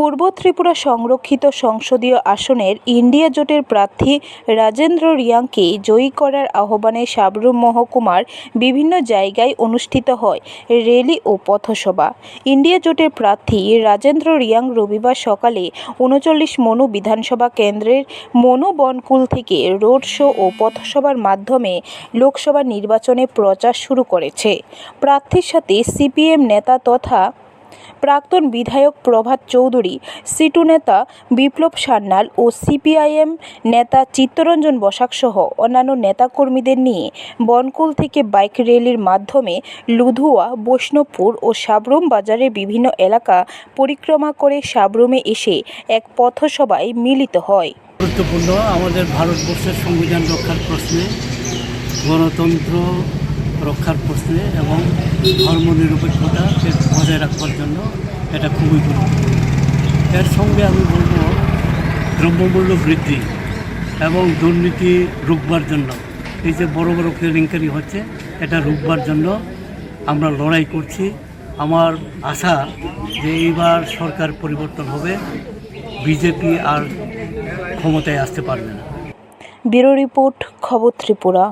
পূর্ব ত্রিপুরা সংরক্ষিত সংসদীয় আসনের ইন্ডিয়া জোটের প্রার্থী রাজেন্দ্র রিয়াংকে জয়ী করার আহ্বানে সাবরুম মহকুমার বিভিন্ন জায়গায় অনুষ্ঠিত হয় র্যালি ও পথসভা। ইন্ডিয়া জোটের প্রার্থী রাজেন্দ্র রিয়াং রবিবার সকালে উনচল্লিশ মনু বিধানসভা কেন্দ্রের মনু বনকুল থেকে রোড শো ও পথসভার মাধ্যমে লোকসভা নির্বাচনে প্রচার শুরু করেছে। প্রার্থীর সাথে সিপিএম নেতা তথা প্রাক্তন বিধায়ক প্রভাত চৌধুরী, সিটু নেতা বিপ্লব সান্যাল ও সিপিআইএম নেতা চিত্তরঞ্জন বসাক সহ অন্যান্য নেতাকর্মীদের নিয়ে বনকুল থেকে বাইক র্যালির মাধ্যমে লুধুয়া, বৈষ্ণবপুর ও সাবরুম বাজারের বিভিন্ন এলাকা পরিক্রমা করে সাবরুমে এসে এক পথসভায় মিলিত হয়। গুরুত্বপূর্ণ আমাদের ভারতবর্ষের সংবিধান রক্ষার প্রশ্নে, গণতন্ত্র রক্ষার প্রশ্নে এবং ধর্মনিরপেক্ষতা বজায় রাখবার জন্য এটা খুবই গুরুত্বপূর্ণ। এর সঙ্গে আমি বলব দ্রব্যমূল্য বৃদ্ধি এবং দুর্নীতি রুখবার জন্য। এই যে বড় বড় কেলেঙ্কারি হচ্ছে, এটা রুখবার জন্য আমরা লড়াই করছি। আমার আশা যে এইবার সরকার পরিবর্তন হবে, বিজেপি আর ক্ষমতায় আসতে পারবে না। ব্যুরো রিপোর্ট, খবর ত্রিপুরা।